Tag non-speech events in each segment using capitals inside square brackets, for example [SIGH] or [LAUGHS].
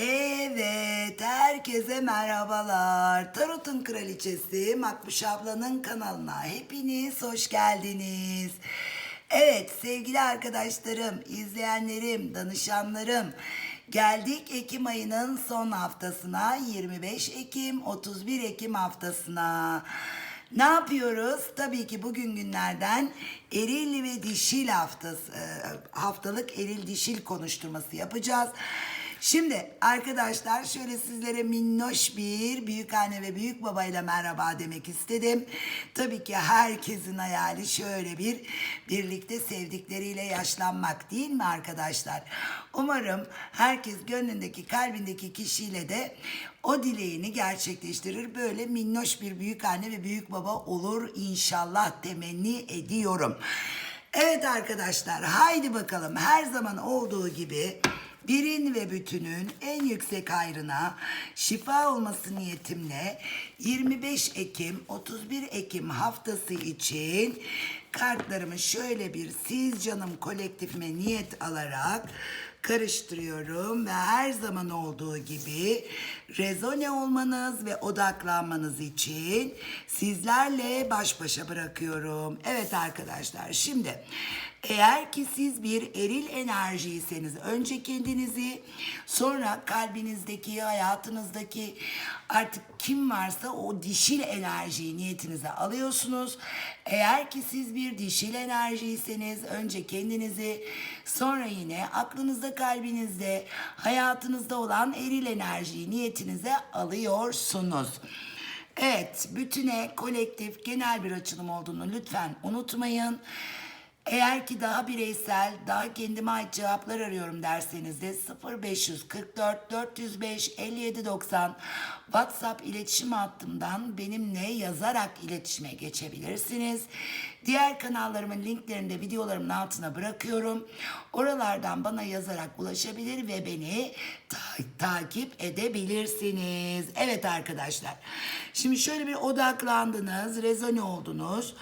Evet, herkese merhabalar. Tarot'un kraliçesi Makbuş ablanın kanalına hepiniz hoş geldiniz. Evet sevgili arkadaşlarım, izleyenlerim, danışanlarım. Geldik Ekim ayının son haftasına 25 Ekim 31 Ekim haftasına. Ne yapıyoruz? Tabii ki bugün günlerden eril ve dişil haftası, e, haftalık eril dişil konuşturması yapacağız. Şimdi arkadaşlar şöyle sizlere minnoş bir büyük anne ve büyük babayla merhaba demek istedim. Tabii ki herkesin hayali şöyle bir birlikte sevdikleriyle yaşlanmak değil mi arkadaşlar? Umarım herkes gönlündeki kalbindeki kişiyle de o dileğini gerçekleştirir. Böyle minnoş bir büyük anne ve büyük baba olur inşallah temenni ediyorum. Evet arkadaşlar haydi bakalım her zaman olduğu gibi birin ve bütünün en yüksek hayrına şifa olması niyetimle 25 Ekim 31 Ekim haftası için kartlarımı şöyle bir siz canım kolektifime niyet alarak karıştırıyorum ve her zaman olduğu gibi rezone olmanız ve odaklanmanız için sizlerle baş başa bırakıyorum. Evet arkadaşlar şimdi eğer ki siz bir eril enerjiyseniz önce kendinizi sonra kalbinizdeki hayatınızdaki artık kim varsa o dişil enerjiyi niyetinize alıyorsunuz. Eğer ki siz bir dişil enerjiyseniz önce kendinizi sonra yine aklınızda kalbinizde hayatınızda olan eril enerjiyi niyetinize alıyorsunuz. Evet, bütüne kolektif genel bir açılım olduğunu lütfen unutmayın. Eğer ki daha bireysel, daha kendime ait cevaplar arıyorum derseniz de 0544 405 5790 WhatsApp iletişim hattımdan benimle yazarak iletişime geçebilirsiniz. Diğer kanallarımın linklerini de videolarımın altına bırakıyorum. Oralardan bana yazarak ulaşabilir ve beni ta- takip edebilirsiniz. Evet arkadaşlar. Şimdi şöyle bir odaklandınız, rezone oldunuz.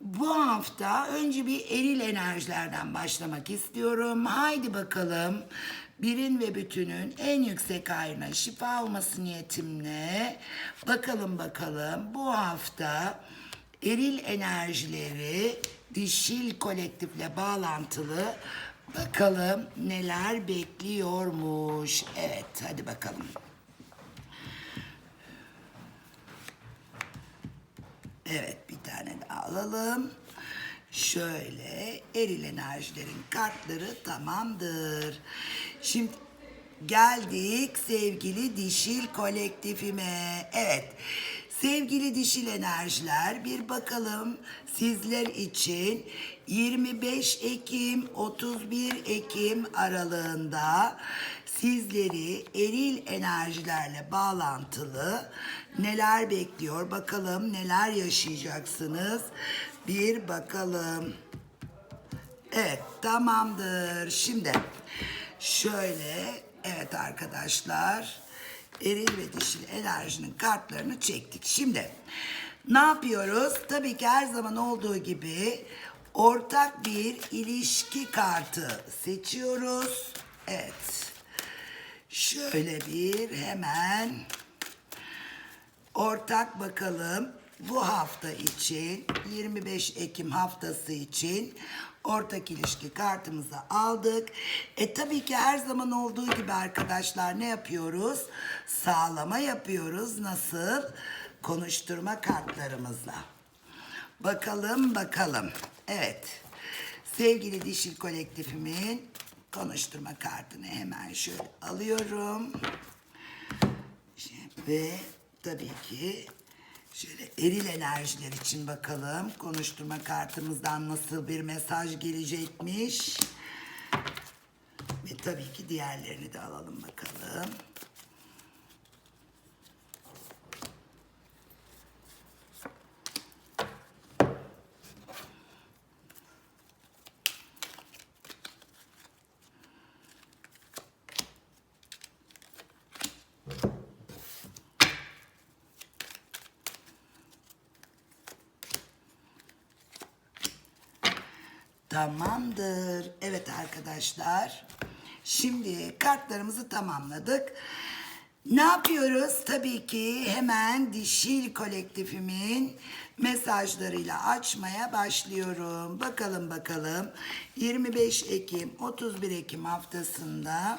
Bu hafta önce bir eril enerjilerden başlamak istiyorum. Haydi bakalım. Birin ve bütünün en yüksek hayrına şifa olması niyetimle bakalım bakalım bu hafta eril enerjileri dişil kolektifle bağlantılı bakalım neler bekliyormuş. Evet hadi bakalım. Evet bir tane daha alalım. Şöyle eril enerjilerin kartları tamamdır. Şimdi geldik sevgili dişil kolektifime. Evet sevgili dişil enerjiler bir bakalım sizler için 25 Ekim 31 Ekim aralığında sizleri eril enerjilerle bağlantılı neler bekliyor bakalım neler yaşayacaksınız bir bakalım. Evet tamamdır. Şimdi şöyle evet arkadaşlar eril ve dişil enerjinin kartlarını çektik. Şimdi ne yapıyoruz? Tabii ki her zaman olduğu gibi ortak bir ilişki kartı seçiyoruz. Evet. Şöyle bir hemen ortak bakalım bu hafta için 25 Ekim haftası için ortak ilişki kartımızı aldık. E tabii ki her zaman olduğu gibi arkadaşlar ne yapıyoruz? Sağlama yapıyoruz. Nasıl? Konuşturma kartlarımızla. Bakalım bakalım. Evet. Sevgili dişil kolektifimin konuşturma kartını hemen şöyle alıyorum. Ve tabii ki şöyle eril enerjiler için bakalım. Konuşturma kartımızdan nasıl bir mesaj gelecekmiş. Ve tabii ki diğerlerini de alalım bakalım. Tamamdır. Evet arkadaşlar. Şimdi kartlarımızı tamamladık. Ne yapıyoruz? Tabii ki hemen dişil kolektifimin mesajlarıyla açmaya başlıyorum. Bakalım bakalım 25 Ekim 31 Ekim haftasında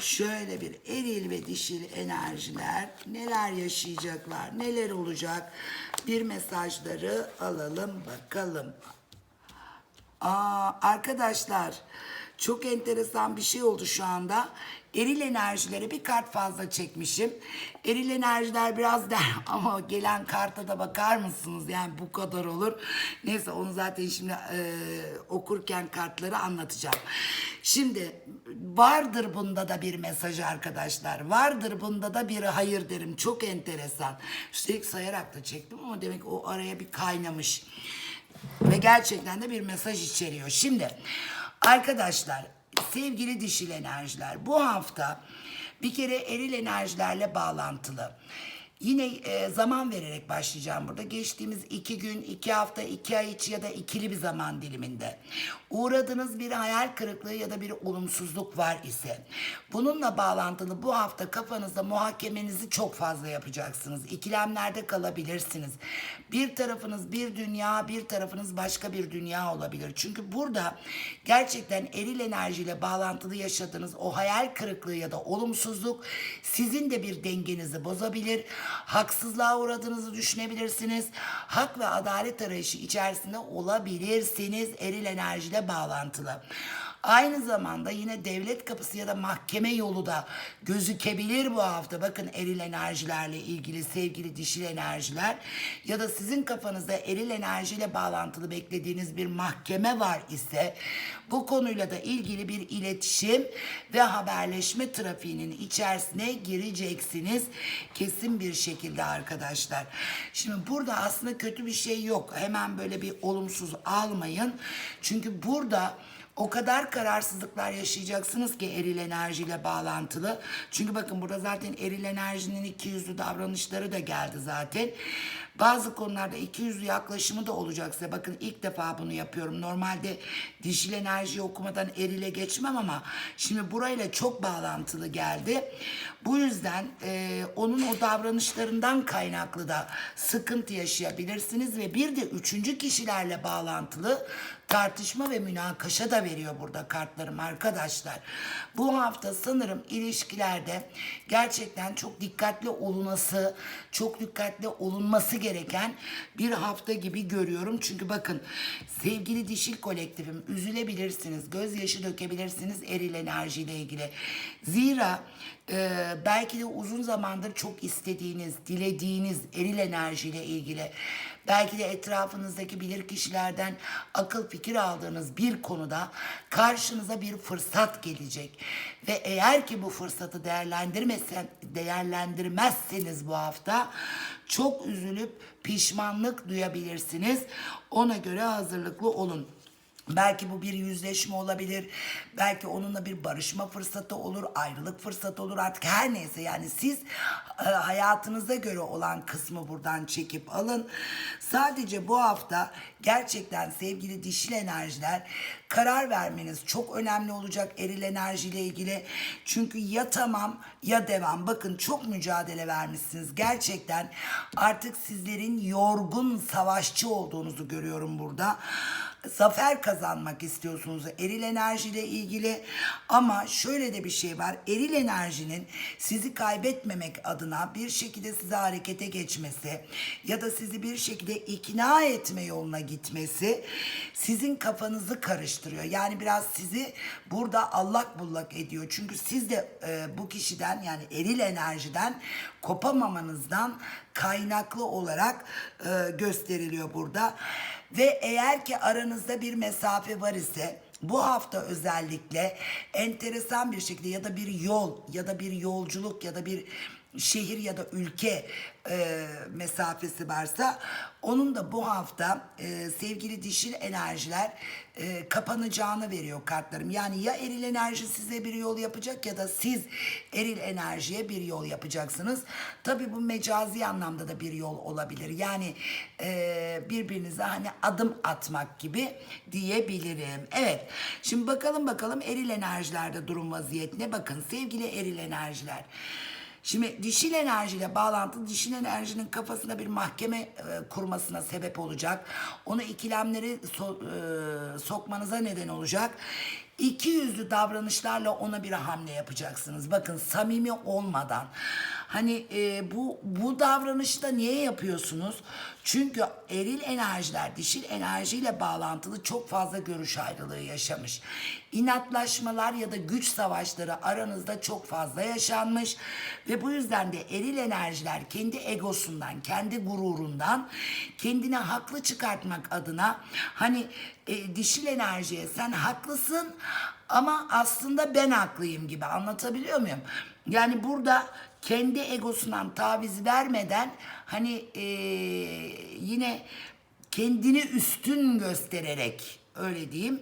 şöyle bir eril ve dişil enerjiler neler yaşayacaklar, neler olacak bir mesajları alalım bakalım. Aa, arkadaşlar çok enteresan bir şey oldu şu anda. Eril enerjilere bir kart fazla çekmişim. Eril enerjiler biraz der [LAUGHS] ama gelen karta da bakar mısınız? Yani bu kadar olur. Neyse onu zaten şimdi e, okurken kartları anlatacağım. Şimdi vardır bunda da bir mesaj arkadaşlar. Vardır bunda da bir hayır derim. Çok enteresan. Üstelik sayarak da çektim ama demek o araya bir kaynamış. Ve gerçekten de bir mesaj içeriyor. Şimdi arkadaşlar sevgili dişil enerjiler bu hafta bir kere eril enerjilerle bağlantılı. Yine e, zaman vererek başlayacağım burada. Geçtiğimiz iki gün, iki hafta, iki ay içi ya da ikili bir zaman diliminde uğradığınız bir hayal kırıklığı ya da bir olumsuzluk var ise bununla bağlantılı bu hafta kafanızda muhakemenizi çok fazla yapacaksınız. İkilemlerde kalabilirsiniz. Bir tarafınız bir dünya, bir tarafınız başka bir dünya olabilir. Çünkü burada gerçekten eril enerjiyle bağlantılı yaşadığınız o hayal kırıklığı ya da olumsuzluk sizin de bir dengenizi bozabilir. Haksızlığa uğradığınızı düşünebilirsiniz. Hak ve adalet arayışı içerisinde olabilirsiniz eril enerjiyle bağlantılı. Aynı zamanda yine devlet kapısı ya da mahkeme yolu da gözükebilir bu hafta. Bakın eril enerjilerle ilgili sevgili dişil enerjiler ya da sizin kafanızda eril enerjiyle bağlantılı beklediğiniz bir mahkeme var ise bu konuyla da ilgili bir iletişim ve haberleşme trafiğinin içerisine gireceksiniz kesin bir şekilde arkadaşlar. Şimdi burada aslında kötü bir şey yok. Hemen böyle bir olumsuz almayın. Çünkü burada o kadar kararsızlıklar yaşayacaksınız ki eril enerjiyle bağlantılı. Çünkü bakın burada zaten eril enerjinin iki yüzlü davranışları da geldi zaten. Bazı konularda iki yüzlü yaklaşımı da olacak size. Bakın ilk defa bunu yapıyorum. Normalde dişil enerjiyi okumadan erile geçmem ama şimdi burayla çok bağlantılı geldi. Bu yüzden e, onun o davranışlarından kaynaklı da sıkıntı yaşayabilirsiniz ve bir de üçüncü kişilerle bağlantılı tartışma ve münakaşa da veriyor burada kartlarım arkadaşlar. Bu hafta sanırım ilişkilerde gerçekten çok dikkatli olunması, çok dikkatli olunması gereken bir hafta gibi görüyorum. Çünkü bakın sevgili dişil kolektifim üzülebilirsiniz, gözyaşı dökebilirsiniz eril enerjiyle ilgili. Zira e, belki de uzun zamandır çok istediğiniz, dilediğiniz eril enerjiyle ilgili belki de etrafınızdaki bilir kişilerden akıl fikir aldığınız bir konuda karşınıza bir fırsat gelecek ve eğer ki bu fırsatı değerlendirmesen değerlendirmezseniz bu hafta çok üzülüp pişmanlık duyabilirsiniz. Ona göre hazırlıklı olun. Belki bu bir yüzleşme olabilir. Belki onunla bir barışma fırsatı olur, ayrılık fırsatı olur artık her neyse yani siz e, hayatınıza göre olan kısmı buradan çekip alın. Sadece bu hafta gerçekten sevgili dişil enerjiler karar vermeniz çok önemli olacak eril enerjiyle ilgili. Çünkü ya tamam ya devam. Bakın çok mücadele vermişsiniz. Gerçekten artık sizlerin yorgun savaşçı olduğunuzu görüyorum burada zafer kazanmak istiyorsunuz eril enerjiyle ilgili. Ama şöyle de bir şey var eril enerjinin sizi kaybetmemek adına bir şekilde size harekete geçmesi ya da sizi bir şekilde ikna etme yoluna gitmesi sizin kafanızı karıştırıyor. Yani biraz sizi burada allak bullak ediyor. Çünkü siz de e, bu kişiden yani eril enerjiden kopamamanızdan kaynaklı olarak e, gösteriliyor burada. Ve eğer ki aranızda bir mesafe var ise bu hafta özellikle enteresan bir şekilde ya da bir yol ya da bir yolculuk ya da bir şehir ya da ülke e, mesafesi varsa onun da bu hafta e, sevgili dişil enerjiler e, kapanacağını veriyor kartlarım. Yani ya eril enerji size bir yol yapacak ya da siz eril enerjiye bir yol yapacaksınız. Tabii bu mecazi anlamda da bir yol olabilir. Yani e, birbirinize hani adım atmak gibi diyebilirim. Evet şimdi bakalım bakalım eril enerjilerde durum vaziyet ne? Bakın sevgili eril enerjiler. Şimdi dişil enerjiyle bağlantı dişil enerjinin kafasına bir mahkeme e, kurmasına sebep olacak. Onu ikilemleri so- e, sokmanıza neden olacak. İki yüzlü davranışlarla ona bir hamle yapacaksınız. Bakın samimi olmadan. Hani e, bu bu davranışı da niye yapıyorsunuz? Çünkü eril enerjiler dişil enerjiyle bağlantılı çok fazla görüş ayrılığı yaşamış. İnatlaşmalar ya da güç savaşları aranızda çok fazla yaşanmış ve bu yüzden de eril enerjiler kendi egosundan, kendi gururundan kendine haklı çıkartmak adına hani e, dişil enerjiye sen haklısın ama aslında ben haklıyım gibi anlatabiliyor muyum? Yani burada kendi egosundan taviz vermeden hani e, yine kendini üstün göstererek öyle diyeyim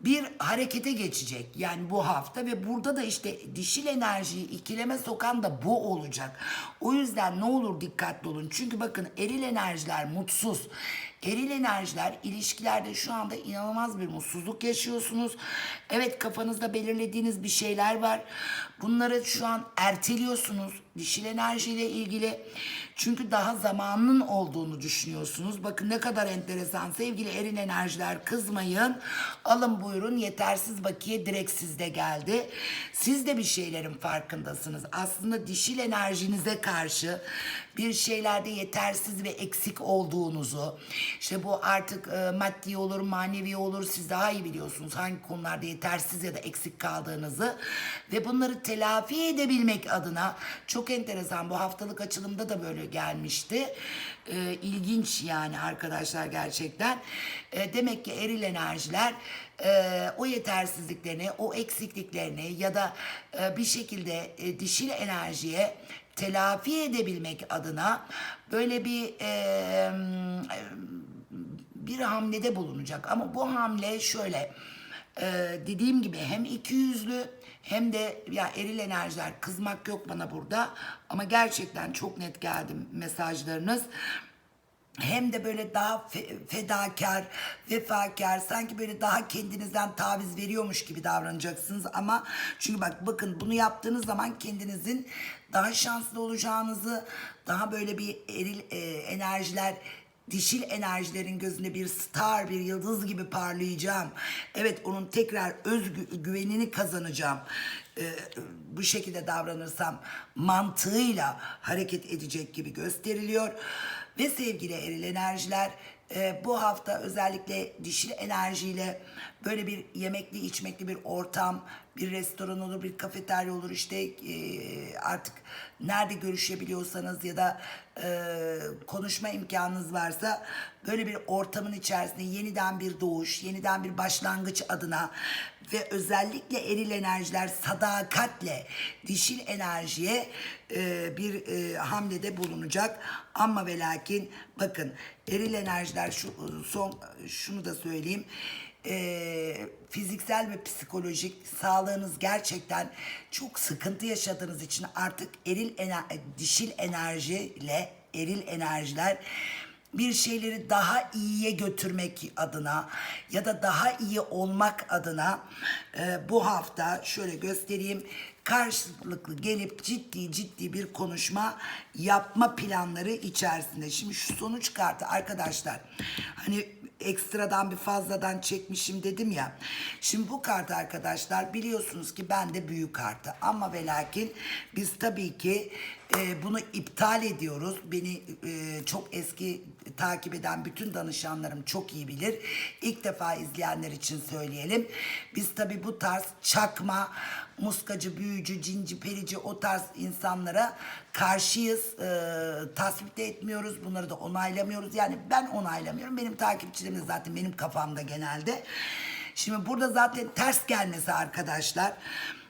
bir harekete geçecek yani bu hafta ve burada da işte dişil enerjiyi ikileme sokan da bu olacak. O yüzden ne olur dikkatli olun. Çünkü bakın eril enerjiler mutsuz. Eril enerjiler ilişkilerde şu anda inanılmaz bir mutsuzluk yaşıyorsunuz. Evet kafanızda belirlediğiniz bir şeyler var. Bunları şu an erteliyorsunuz dişil enerjiyle ilgili. Çünkü daha zamanın olduğunu düşünüyorsunuz. Bakın ne kadar enteresan sevgili eril enerjiler kızmayın. Alın buyurun yetersiz bakiye direkt sizde geldi. Siz de bir şeylerin farkındasınız. Aslında dişil enerjinize karşı bir şeylerde yetersiz ve eksik olduğunuzu, işte bu artık e, maddi olur, manevi olur siz daha iyi biliyorsunuz hangi konularda yetersiz ya da eksik kaldığınızı ve bunları telafi edebilmek adına çok enteresan bu haftalık açılımda da böyle gelmişti. E, ilginç yani arkadaşlar gerçekten. E, demek ki eril enerjiler e, o yetersizliklerini, o eksikliklerini ya da e, bir şekilde e, dişil enerjiye telafi edebilmek adına böyle bir e, bir hamlede bulunacak. Ama bu hamle şöyle e, dediğim gibi hem iki yüzlü hem de ya eril enerjiler kızmak yok bana burada. Ama gerçekten çok net geldi mesajlarınız. Hem de böyle daha fe- fedakar, vefakar, sanki böyle daha kendinizden taviz veriyormuş gibi davranacaksınız. Ama çünkü bak bakın bunu yaptığınız zaman kendinizin daha şanslı olacağınızı, daha böyle bir eril e, enerjiler dişil enerjilerin gözünde bir star, bir yıldız gibi parlayacağım. Evet onun tekrar özgüvenini kazanacağım. Ee, bu şekilde davranırsam mantığıyla hareket edecek gibi gösteriliyor. Ve sevgili eril enerjiler e, bu hafta özellikle dişil enerjiyle böyle bir yemekli içmekli bir ortam, bir restoran olur, bir kafeterya olur işte e, artık nerede görüşebiliyorsanız ya da e, konuşma imkanınız varsa böyle bir ortamın içerisinde yeniden bir doğuş, yeniden bir başlangıç adına ve özellikle eril enerjiler sadakatle dişil enerjiye e, bir e, hamlede bulunacak. Ama ve lakin bakın eril enerjiler şu son şunu da söyleyeyim e, fiziksel ve psikolojik sağlığınız gerçekten çok sıkıntı yaşadığınız için artık eril ener dişil enerjiyle eril enerjiler bir şeyleri daha iyiye götürmek adına ya da daha iyi olmak adına e, bu hafta şöyle göstereyim karşılıklı gelip ciddi ciddi bir konuşma yapma planları içerisinde. Şimdi şu sonuç kartı arkadaşlar hani ekstradan bir fazladan çekmişim dedim ya. Şimdi bu kart arkadaşlar biliyorsunuz ki ben de büyük kartı ama ve lakin biz tabii ki e, bunu iptal ediyoruz. Beni e, çok eski takip eden bütün danışanlarım çok iyi bilir. İlk defa izleyenler için söyleyelim. Biz tabii bu tarz çakma, muskacı, büyücü, cinci, perici o tarz insanlara karşıyız. E, tasvip etmiyoruz. Bunları da onaylamıyoruz. Yani ben onaylamıyorum. Benim takipçilerim de zaten benim kafamda genelde. Şimdi burada zaten ters gelmesi arkadaşlar.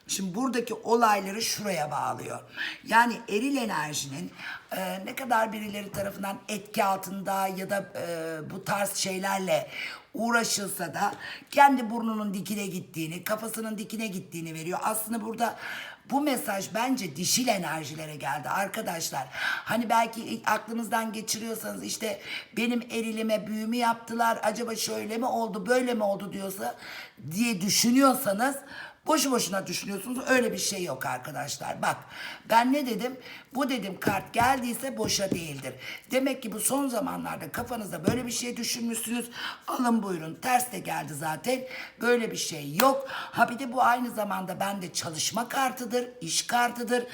Şimdi buradaki olayları şuraya bağlıyor. Yani eril enerjinin e, ne kadar birileri tarafından etki altında ya da e, bu tarz şeylerle uğraşılsa da kendi burnunun dikine gittiğini, kafasının dikine gittiğini veriyor. Aslında burada bu mesaj bence dişil enerjilere geldi arkadaşlar. Hani belki aklınızdan geçiriyorsanız işte benim erilime büyümü yaptılar. Acaba şöyle mi oldu, böyle mi oldu diyorsa diye düşünüyorsanız Boşu boşuna düşünüyorsunuz. Öyle bir şey yok arkadaşlar. Bak ben ne dedim? Bu dedim kart geldiyse boşa değildir. Demek ki bu son zamanlarda kafanızda böyle bir şey düşünmüşsünüz. Alın buyurun. Ters de geldi zaten. Böyle bir şey yok. Ha bir de bu aynı zamanda bende çalışma kartıdır. iş kartıdır.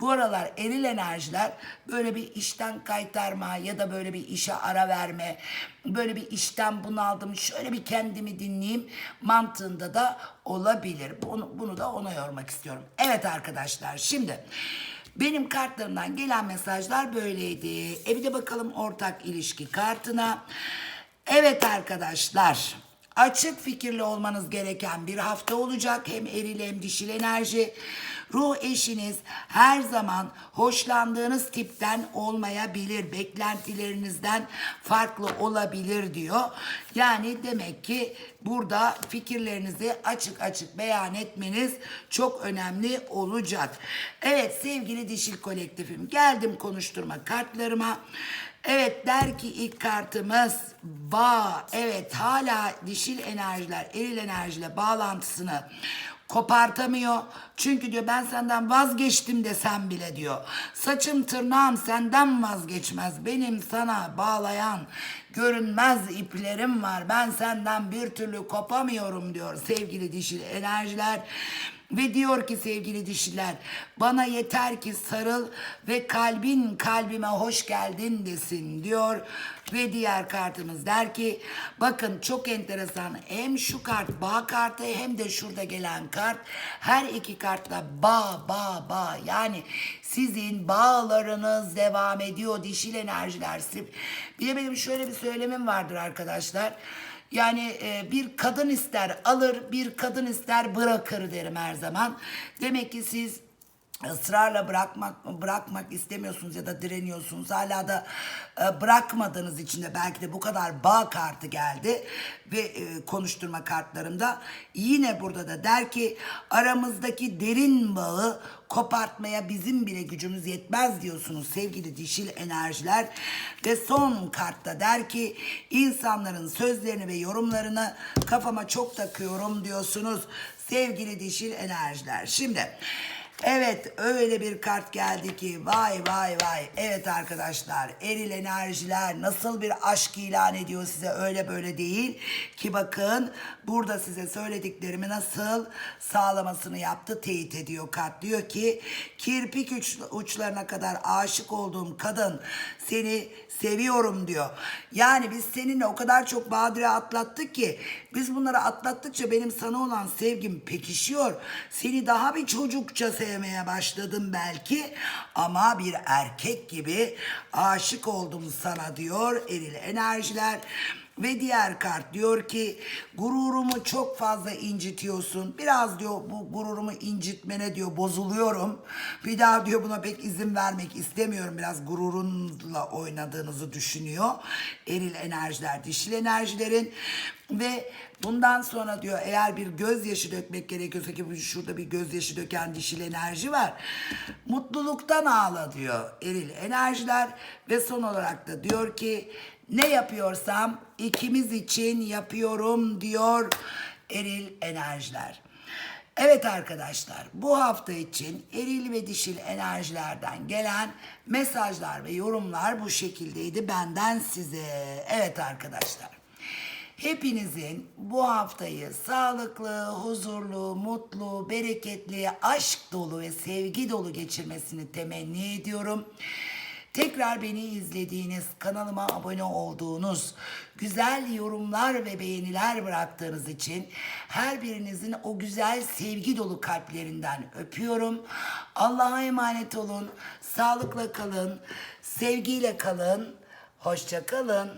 Bu aralar eril enerjiler böyle bir işten kaytarma ya da böyle bir işe ara verme. Böyle bir işten bunaldım. Şöyle bir kendimi dinleyeyim mantığında da olabilir. Bunu, bunu da ona yormak istiyorum. Evet arkadaşlar şimdi benim kartlarımdan gelen mesajlar böyleydi. E bir de bakalım ortak ilişki kartına. Evet arkadaşlar açık fikirli olmanız gereken bir hafta olacak. Hem eril hem dişil enerji. Ruh eşiniz her zaman hoşlandığınız tipten olmayabilir. Beklentilerinizden farklı olabilir diyor. Yani demek ki burada fikirlerinizi açık açık beyan etmeniz çok önemli olacak. Evet sevgili dişil kolektifim geldim konuşturma kartlarıma. Evet der ki ilk kartımız bağ. Evet hala dişil enerjiler eril enerjiyle bağlantısını kopartamıyor. Çünkü diyor ben senden vazgeçtim desem bile diyor. Saçım tırnağım senden vazgeçmez. Benim sana bağlayan görünmez iplerim var. Ben senden bir türlü kopamıyorum diyor sevgili dişil enerjiler. Ve diyor ki sevgili dişiler bana yeter ki sarıl ve kalbin kalbime hoş geldin desin diyor. Ve diğer kartımız der ki bakın çok enteresan hem şu kart bağ kartı hem de şurada gelen kart her iki kartla bağ bağ bağ yani sizin bağlarınız devam ediyor dişil enerjiler. Bir de benim şöyle bir söylemim vardır arkadaşlar. Yani e, bir kadın ister alır, bir kadın ister bırakır derim her zaman. Demek ki siz ısrarla bırakmak bırakmak istemiyorsunuz ya da direniyorsunuz. Hala da e, bırakmadığınız için de belki de bu kadar bağ kartı geldi ve e, konuşturma kartlarımda yine burada da der ki aramızdaki derin bağı kopartmaya bizim bile gücümüz yetmez diyorsunuz sevgili dişil enerjiler ve son kartta der ki insanların sözlerini ve yorumlarını kafama çok takıyorum diyorsunuz sevgili dişil enerjiler. Şimdi Evet öyle bir kart geldi ki vay vay vay. Evet arkadaşlar eril enerjiler nasıl bir aşk ilan ediyor size öyle böyle değil. Ki bakın burada size söylediklerimi nasıl sağlamasını yaptı teyit ediyor kart. Diyor ki kirpik uç, uçlarına kadar aşık olduğum kadın seni seviyorum diyor. Yani biz seninle o kadar çok badire atlattık ki biz bunları atlattıkça benim sana olan sevgim pekişiyor. Seni daha bir çocukça sevmeye başladım belki ama bir erkek gibi aşık oldum sana diyor eril enerjiler. Ve diğer kart diyor ki gururumu çok fazla incitiyorsun. Biraz diyor bu gururumu incitmene diyor bozuluyorum. Bir daha diyor buna pek izin vermek istemiyorum. Biraz gururunla oynadığınızı düşünüyor. Eril enerjiler, dişil enerjilerin ve bundan sonra diyor eğer bir gözyaşı dökmek gerekiyorsa ki şurada bir gözyaşı döken dişil enerji var. Mutluluktan ağla diyor eril enerjiler ve son olarak da diyor ki ne yapıyorsam ikimiz için yapıyorum diyor eril enerjiler. Evet arkadaşlar bu hafta için eril ve dişil enerjilerden gelen mesajlar ve yorumlar bu şekildeydi benden size. Evet arkadaşlar. Hepinizin bu haftayı sağlıklı, huzurlu, mutlu, bereketli, aşk dolu ve sevgi dolu geçirmesini temenni ediyorum. Tekrar beni izlediğiniz, kanalıma abone olduğunuz, güzel yorumlar ve beğeniler bıraktığınız için her birinizin o güzel sevgi dolu kalplerinden öpüyorum. Allah'a emanet olun, sağlıkla kalın, sevgiyle kalın, hoşça kalın.